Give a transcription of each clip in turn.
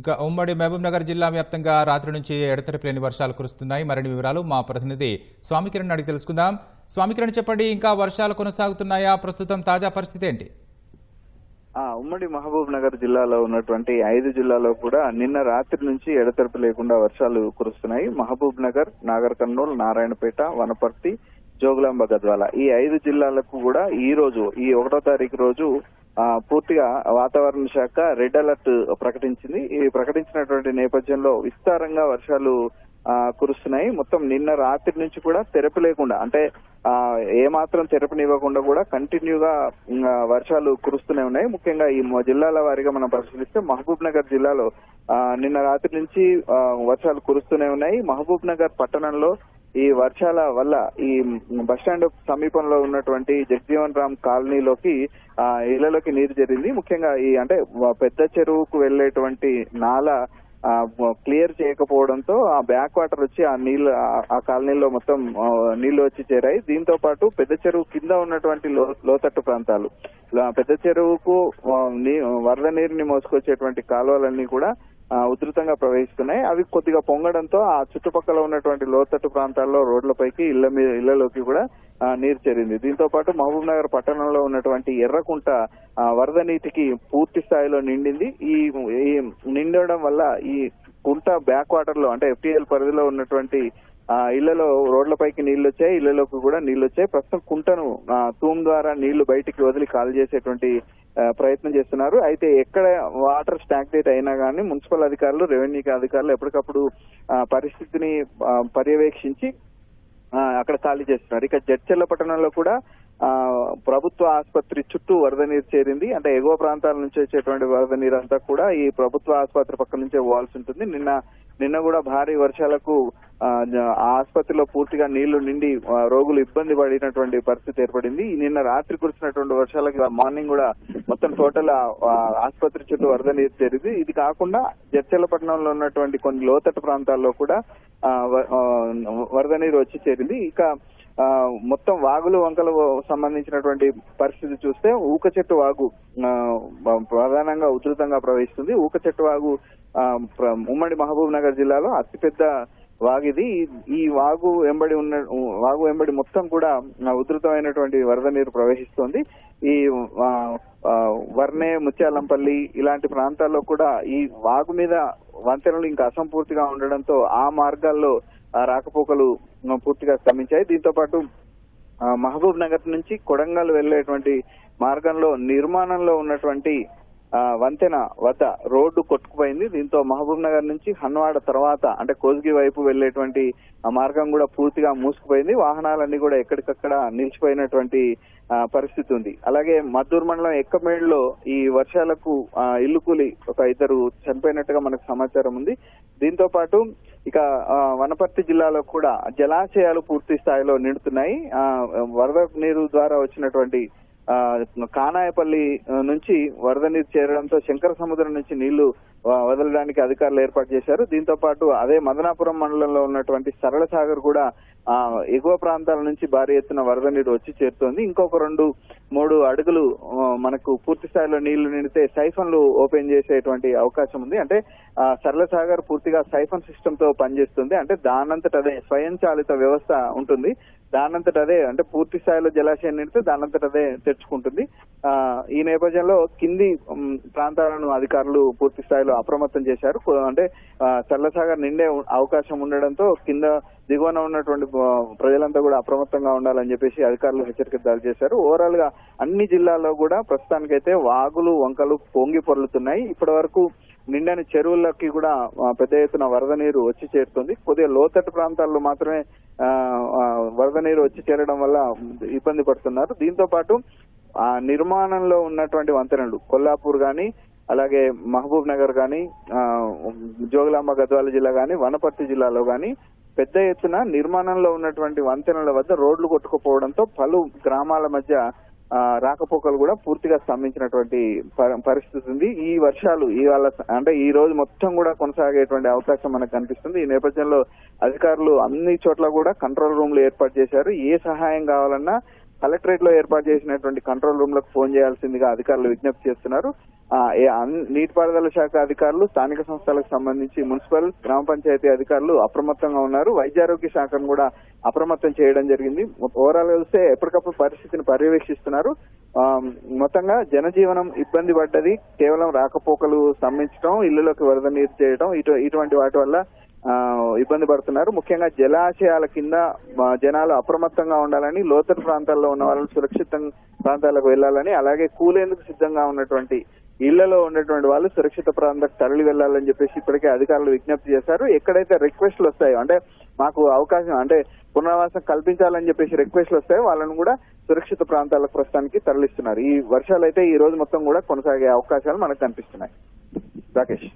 ఇక ఉమ్మడి మహబూబ్నగర్ జిల్లా వ్యాప్తంగా రాత్రి నుంచి ఎడతెరపి లేని వర్షాలు కురుస్తున్నాయి. మరిన్ని వివరాలు మా ప్రతినిధి స్వామికిరణ్ అడిగి తెలుసుకుందాం. స్వామికిరణ్ చెప్పండి ఇంకా వర్షాలు కొనసాగుతున్నాయా? ప్రస్తుతం తాజా పరిస్థితి ఏంటి? ఉమ్మడి మహబూబ్ నగర్ జిల్లాలో ఉన్నటువంటి ఐదు జిల్లాలో కూడా నిన్న రాత్రి నుంచి ఎడతెరపు లేకుండా వర్షాలు కురుస్తున్నాయి. మహబూబ్ నగర్ నాగర్ కర్నూలు నారాయణపేట వనపర్తి జోగులాంబ గద్వాల. ఈ ఐదు జిల్లాలకు కూడా ఈ రోజు ఈ ఒకటో తారీఖు రోజు పూర్తిగా వాతావరణ శాఖ రెడ్ అలర్ట్ ప్రకటించింది. ఈ ప్రకటించినటువంటి నేపథ్యంలో విస్తారంగా వర్షాలు కురుస్తున్నాయి. మొత్తం నిన్న రాత్రి నుంచి కూడా తెరపు లేకుండా అంటే ఏమాత్రం తెరపనివ్వకుండా కూడా కంటిన్యూగా వర్షాలు కురుస్తూనే ఉన్నాయి. ముఖ్యంగా ఈ జిల్లాల వారీగా మనం పరిశీలిస్తే మహబూబ్ నగర్ జిల్లాలో నిన్న రాత్రి నుంచి వర్షాలు కురుస్తూనే ఉన్నాయి. మహబూబ్ నగర్ పట్టణంలో ఈ వర్షాల వల్ల ఈ బస్టాండ్ సమీపంలో ఉన్నటువంటి జగజీవన్ రామ్ కాలనీలోకి ఆ ఇళ్ళలోకి నీరు జరిగింది. ముఖ్యంగా ఈ అంటే పెద్ద చెరువుకు వెళ్ళేటువంటి నాల క్లియర్ చేయకపోవడంతో ఆ బ్యాక్ వాటర్ వచ్చి ఆ నీళ్ళు ఆ- కాలనీలో మొత్తం నీళ్ళు వచ్చి చేరాయి. దీంతో పాటు పెద్ద చెరువు కింద ఉన్నటువంటి లో- లోతట్టు ప్రాంతాలు. పెద్ద చెరువుకు నీ- వరద నీరుని మోసుకొచ్చేటువంటి కాలువలన్నీ కూడా ఉధృతంగా ప్రవహిస్తున్నాయి. అవి కొద్దిగా పొంగడంతో ఆ చుట్టుపక్కల ఉన్నటువంటి లోతట్టు ప్రాంతాల్లో రోడ్లపైకి ఇళ్ళ మీద ఇళ్ళలోకి కూడా నీరు చేరింది. దీంతో పాటు మహబూబ్ నగర్ పట్టణంలో ఉన్నటువంటి ఎర్రకుంట వరద నీటికి పూర్తి స్థాయిలో నిండింది. ఈ ఈ నిండడం వల్ల ఈ కుంట బ్యాక్ వాటర్లో అంటే ఎఫ్టీఎల్ పరిధిలో ఉన్నటువంటి ఇళ్ళలో రోడ్లపైకి నీళ్ళు వచ్చాయి ఇళ్ళలోకి కూడా నీళ్ళు వచ్చాయి ప్రస్తుతం కుంటను తూమ్ ద్వారా నీళ్ళు బయటికి వదిలి కాల్ చేసేటువంటి ప్రయత్నం చేస్తున్నారు. అయితే ఎక్కడ వాటర్ స్టాగ్నేట్ అయినా కానీ మున్సిపల్ అధికారులు రెవెన్యూ అధికారులు ఎప్పటికప్పుడు పరిస్థితిని పర్యవేక్షించి అక్కడ ఖాళీ చేస్తున్నారు. ఇక జడ్చెల్ల పట్టణంలో కూడా ఆ ప్రభుత్వ ఆసుపత్రి చుట్టూ వరద నీరు చేరింది. అంటే ఎగువ ప్రాంతాల నుంచి వచ్చేటువంటి వరద నీరు అంతా కూడా ఈ ప్రభుత్వ ఆసుపత్రి పక్క నుంచే పోవాల్సి ఉంటుంది. నిన్న నిన్న కూడా భారీ వర్షాలకు ఆసుపత్రిలో పూర్తిగా నీళ్ళు నిండి రోగులు ఇబ్బంది పడినటువంటి పరిస్థితి ఏర్పడింది. ఈ నిన్న రాత్రి కురిసినటువంటి వర్షాలకి మార్నింగ్ కూడా మొత్తం టోటల్ ఆసుపత్రి చుట్టూ వరద నీరు చేరింది ఇది కాకుండా జడ్చెల్లపట్నంలో ఉన్నటువంటి కొన్ని లోతట్టు ప్రాంతాల్లో కూడా వరద నీరు వచ్చి చేరింది. ఇక మొత్తం వాగులు వంకలు సంబంధించినటువంటి పరిస్థితి చూస్తే ఊక చెట్టు వాగు ప్రధానంగా ఉధృతంగా ప్రవహిస్తుంది. ఊక చెట్టు వాగు ఉమ్మడి మహబూబ్ నగర్ జిల్లాలో అతిపెద్ద వాగిది. ఈ- వాగు వెంబడి ఉన్న వాగు వెంబడి మొత్తం కూడా ఉధృతమైనటువంటి వరద నీరు ప్రవేశిస్తోంది ఈ వర్ణే ముత్యాలంపల్లి ఇలాంటి ప్రాంతాల్లో కూడా ఈ వాగు మీద వంతెనలు ఇంకా అసంపూర్తిగా ఉండడంతో ఆ మార్గాల్లో ఆ రాకపోకలు పూర్తిగా స్తంభించాయి. దీంతో పాటు మహబూబ్ నగర్ నుంచి కొడంగల్ వెళ్ళేటువంటి మార్గంలో నిర్మాణంలో ఉన్నటువంటి వంతెన వద్ద రోడ్డు కొట్టుకుపోయింది. దీంతో మహబూబ్ నగర్ నుంచి హన్వాడ తర్వాత అంటే కోజ్గి వైపు వెళ్ళేటువంటి మార్గం కూడా పూర్తిగా మూసుకుపోయింది. వాహనాలన్నీ కూడా ఎక్కడికక్కడ నిలిచిపోయినటువంటి పరిస్థితి ఉంది. అలాగే మద్దూరు మండలం ఎక్కమేడులో ఈ వర్షాలకు ఇల్లు కూలి ఒక ఇద్దరు చనిపోయినట్టుగా మనకు సమాచారం ఉంది. దీంతో పాటు ఇక వనపర్తి జిల్లాలో కూడా జలాశయాలు పూర్తి స్థాయిలో నిండుతున్నాయి. వరద నీరు ద్వారా వచ్చినటువంటి కానాయపల్లి నుంచి వరద నీరు చేరడంతో శంకర సముద్రం నుంచి నీళ్ళు వదలడానికి అధికారులు ఏర్పాటు చేశారు. దీంతో పాటు అదే మదనాపురం మండలంలో ఉన్నటువంటి సరళ సాగర్ కూడా ఆ, ఎగువ ప్రాంతాల నుంచి భారీ ఎత్తున వరద నీరు వచ్చి చేరుతోంది. ఇంకొక రెండు మూడు అడుగులు మనకు పూర్తి స్థాయిలో నీళ్ళు నిండితే సైఫన్లు ఓపెన్ చేసేటువంటి అవకాశం ఉంది. అంటే ఆ, సరళ సాగర్ పూర్తిగా సైఫన్ సిస్టమ్తో పనిచేస్తుంది. అంటే దానంతట అదే స్వయం చాలిత వ్యవస్థ ఉంటుంది. దానంతట అదే అంటే పూర్తి స్థాయిలో జలాశయం నిండితే దానంతట అదే తెచ్చుకుంటుంది ఆ, ఈ నేపథ్యంలో కింది ప్రాంతాలను అధికారులు పూర్తి స్థాయిలో అప్రమత్తం చేశారు. అంటే ఆ, నిండే అవకాశం ఉండడంతో కింద దిగువన ఉన్నటువంటి ప్రజలంతా కూడా అప్రమత్తంగా ఉండాలని చెప్పేసి అధికారులు హెచ్చరిక జారీ చేశారు. ఓవరాల్గా అన్ని జిల్లాల్లో కూడా ప్రస్తుతానికైతే వాగులు వంకలు పొంగి పొర్లుతున్నాయి. ఇప్పటి వరకు నిండని చెరువులకి కూడా పెద్ద ఎత్తున వరద నీరు వచ్చి చేరుతుంది. కొద్దిగా లోతట్టు ప్రాంతాల్లో మాత్రమే వరద నీరు వచ్చి చేరడం వల్ల ఇబ్బంది పడుతున్నారు. దీంతో పాటు ఆ నిర్మాణంలో ఉన్నటువంటి వంతెనలు కొల్లాపూర్ గాని అలాగే మహబూబ్ నగర్ గాని జోగులాంబ గద్వాల జిల్లా గాని వనపర్తి జిల్లాలో గాని పెద్ద ఎత్తున నిర్మాణంలో ఉన్నటువంటి వంతెనల వద్ద రోడ్లు కొట్టుకుపోవడంతో పలు గ్రామాల మధ్య రాకపోకలు కూడా పూర్తిగా స్తంభించినటువంటి పరిస్థితి ఉంది. ఈ వర్షాలు ఇవాళ అంటే ఈ రోజు మొత్తం కూడా కొనసాగేటువంటి అవకాశం మనకు కనిపిస్తుంది. ఈ నేపథ్యంలో అధికారులు అన్ని చోట్ల కూడా కంట్రోల్ రూమ్లు ఏర్పాటు చేశారు. ఏ సహాయం కావాలన్నా కలెక్టరేట్లో ఏర్పాటు చేసినటువంటి కంట్రోల్ రూమ్లకు ఫోన్ చేయాల్సిందిగా అధికారులు విజ్ఞప్తి చేస్తున్నారు. నీటిపారుదల శాఖ అధికారులు స్థానిక సంస్థలకు సంబంధించి మున్సిపల్ గ్రామ పంచాయతీ అధికారులు అప్రమత్తంగా ఉన్నారు. వైద్యారోగ్య శాఖను కూడా అప్రమత్తం చేయడం జరిగింది. ఓవరాల్ వస్తే చూస్తే ఎప్పటికప్పుడు పరిస్థితిని పర్యవేక్షిస్తున్నారు. మొత్తంగా జనజీవనం ఇబ్బంది పడ్డది. కేవలం రాకపోకలు స్తంభించడం ఇళ్ళలోకి వరద నీరు చేయడం ఇటు ఇటువంటి వాటి వల్ల ఇబ్బంది పడుతున్నారు. ముఖ్యంగా జలాశయాల కింద జనాలు అప్రమత్తంగా ఉండాలని లోతట్టు ప్రాంతాల్లో ఉన్న వాళ్ళు సురక్షిత ప్రాంతాలకు వెళ్ళాలని అలాగే కూలేందుకు సిద్ధంగా ఉన్నటువంటి ఇళ్ళలో ఉన్నటువంటి వాళ్ళు సురక్షిత ప్రాంతాలకు తరలి వెళ్ళాలని చెప్పేసి ఇప్పటికే అధికారులు విజ్ఞప్తి చేశారు. ఎక్కడైతే రిక్వెస్ట్లు వస్తాయో అంటే మాకు అవకాశం అంటే పునరావాసం కల్పించాలని చెప్పేసి రిక్వెస్ట్లు వస్తాయో వాళ్ళను కూడా సురక్షిత ప్రాంతాలకు ప్రస్తుతానికి తరలిస్తున్నారు. ఈ వర్షాలు అయితే ఈ రోజు మొత్తం కూడా కొనసాగే అవకాశాలు మనకు కనిపిస్తున్నాయి. రాకేష్.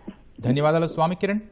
ధన్యవాదాలు స్వామి కిరణ్.